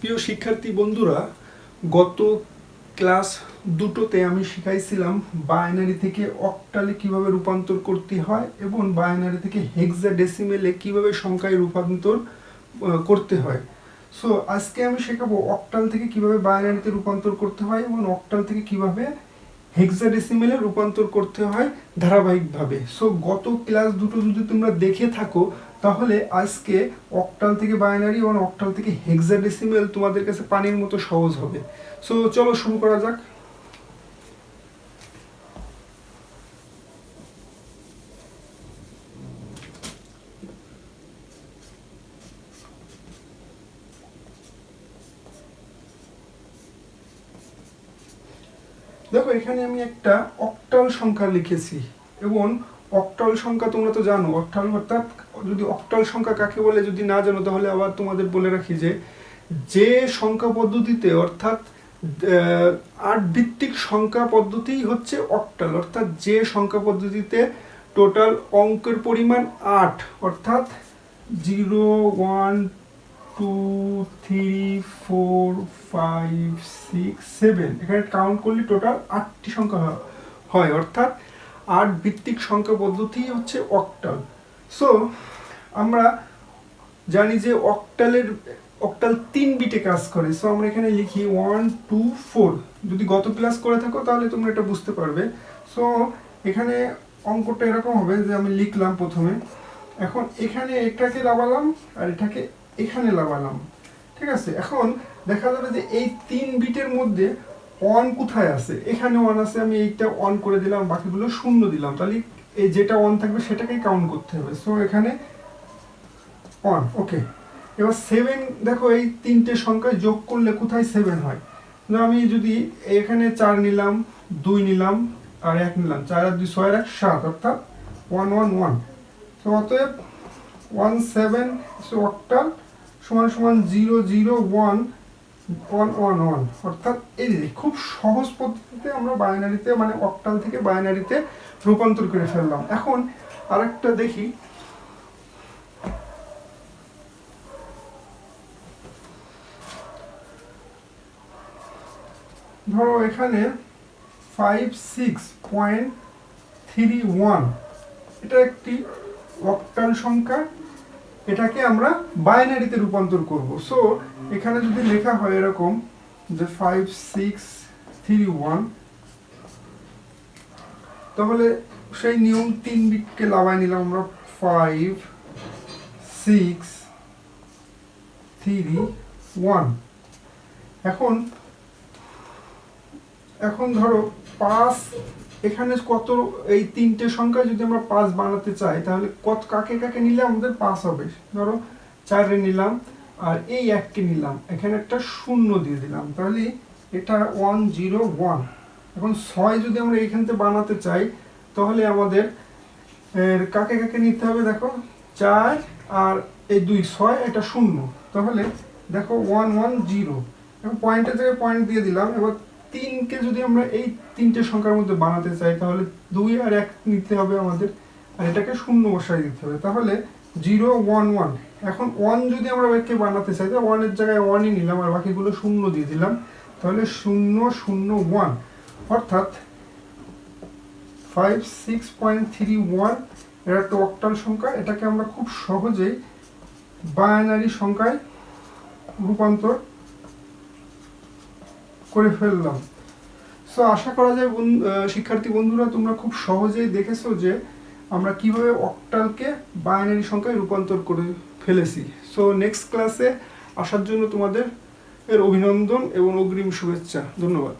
প্রিয় শিক্ষার্থী বন্ধুরা, গত ক্লাস দুটোতে আমি শিখাইছিলাম বাইনারি থেকে অক্টালে কীভাবে রূপান্তর করতে হয় এবং বাইনারি থেকে হেক্সা ডেসিমেলে কীভাবে সংখ্যায় রূপান্তর করতে হয়। সো আজকে আমি শেখাবো অক্টাল থেকে কীভাবে বাইনারিতে রূপান্তর করতে হয় এবং অক্টাল থেকে কীভাবে হেক্সাডেসিমেলে রূপান্তর করতে হয় ধারাবাহিকভাবে। সো গত ক্লাস দুটো যদি তোমরা দেখে থাকো তাহলে আজকে অক্টাল থেকে বাইনারি এবং অক্টাল থেকে হেক্সাডেসিমেল তোমাদের কাছে পানির মতো সহজ হবে। সো চলো শুরু করা যাক। দেখো, এখানে আমি একটা অক্টাল সংখ্যা লিখেছি এবং অক্টাল সংখ্যা তোমরা তো জানো। অক্টাল অর্থাৎ যদি অক্টাল সংখ্যা কাকে বলে যদি না জানো, তাহলে আবার তোমাদের বলে রাখি যে যে সংখ্যা পদ্ধতিতে অর্থাৎ আট ভিত্তিক সংখ্যা পদ্ধতিই হচ্ছে অক্টাল অর্থাৎ যে সংখ্যা পদ্ধতিতে টোটাল অঙ্কের পরিমাণ আট, অর্থাৎ zero one two three four five six seven এখানে কাউন্ট করলে টোটাল আটটি সংখ্যা হয়- হয়। অর্থাৎ আট ভিত্তিক সংখ্যা পদ্ধতি হচ্ছে অক্টাল সো আমরা জানি যে অক্টালের অক্টাল তিন বিটে কাজ করে। সো আমরা এখানে লিখি ওয়ান টু ফোর যদি গত ক্লাস করে থাকো, তাহলে তোমরা এটা বুঝতে পারবে। সো এখানে অঙ্কটা এরকম হবে যে আমি লিখলাম প্রথমে। এখন এখানে এটাকে লাগালাম আর এটাকে এখানে লাগালাম। ঠিক আছে? এখন দেখা যাবে যে এই তিন বিটের মধ্যে অন কোথায় আছে? এখানে অন আছে, আমি এইটা অন করে দিলাম, বাকিগুলো শূন্য দিলাম। তাহলে এই যেটা অন থাকবে, সেটাকেই কাউন্ট করতে হবে। সো এখানে অন ওকে এবার সেভেন দেখো এই তিনটে সংখ্যায় যোগ করলে কোথায় সেভেন হয়? আমি যদি এখানে চার নিলাম, দুই নিলাম, আর এক নিলাম, চার আর দুই, ছয় এক, সাত, অর্থাৎ ওয়ান ওয়ান ওয়ান তো অতএব ওয়ান সেভেন অক্টাল সমান সমান zero zero one one one one অর্থাৎ এই খুব সহজ পদ্ধতিতে আমরা বাইনারিতে মানে অক্টাল থেকে বাইনারিতে রূপান্তর করে ফেললাম। এখন আরেকটা দেখি। ধরো এখানে five six point three one এটা একটি অক্টাল সংখ্যা। এটাকে আমরা বাইনারিতে রূপান্তর করব। সো এখানে যদি লেখা হয় এরকম যে ফাইভ সিক্স থ্রি ওয়ান তাহলে সেই নিয়ম তিন বিটকে লাগাই নিলাম আমরা ফাইভ সিক্স থ্রি ওয়ান এখন এখন ধরো পাঁচ এখানে কত, এই তিনটে সংখ্যা যদি আমরা পাঁচ বানাতে চাই, তাহলে কত, কাকে কাকে নিলে আমাদের পাঁচ হবে? ধরো, চারে নিলাম, আর এই এককে নিলাম। এখানে একটা শূন্য দিয়ে দিলাম। তাহলে এটা ওয়ান জিরো ওয়ান এখন ছয় যদি আমরা এইখান থেকে বানাতে চাই, তাহলে আমাদের কাকে কাকে নিতে হবে দেখো? চার আর এই দুই, ছয়, এটা শূন্য। তাহলে দেখো ওয়ান ওয়ান জিরো এবং পয়েন্টের থেকে পয়েন্ট দিয়ে দিলাম। এবার তিনকে যদি আমরা এই তিনটে সংখ্যার মধ্যে বানাতে চাই, তাহলে দুই আর এক নিতে হবে আমাদের, আর এটাকে শূন্য বসাই দিতে হবে। তাহলে জিরো, ওয়ান ওয়ান। এখন ওয়ান যদি আমরা একে বানাতে চাই, তাহলে ওয়ানের জায়গায় ওয়ানই নিলাম আর বাকিগুলো শূন্য দিয়ে দিলাম। তাহলে শূন্য শূন্য, ওয়ান। অর্থাৎ five six point three one এটা একটা অক্টাল সংখ্যা। এটাকে আমরা খুব সহজেই বায়ানারি সংখ্যায় রূপান্তর করে ফেললাম। সো আশা করা যায় শিক্ষার্থী বন্ধুরা, তোমরা খুব সহজেই দেখেছ যে আমরা কীভাবে অক্টালকে বাইনারি সংখ্যায় রূপান্তর করে ফেলেছি। সো নেক্সট ক্লাসে আসার জন্য তোমাদের এর অভিনন্দন এবং অগ্রিম শুভেচ্ছা। ধন্যবাদ।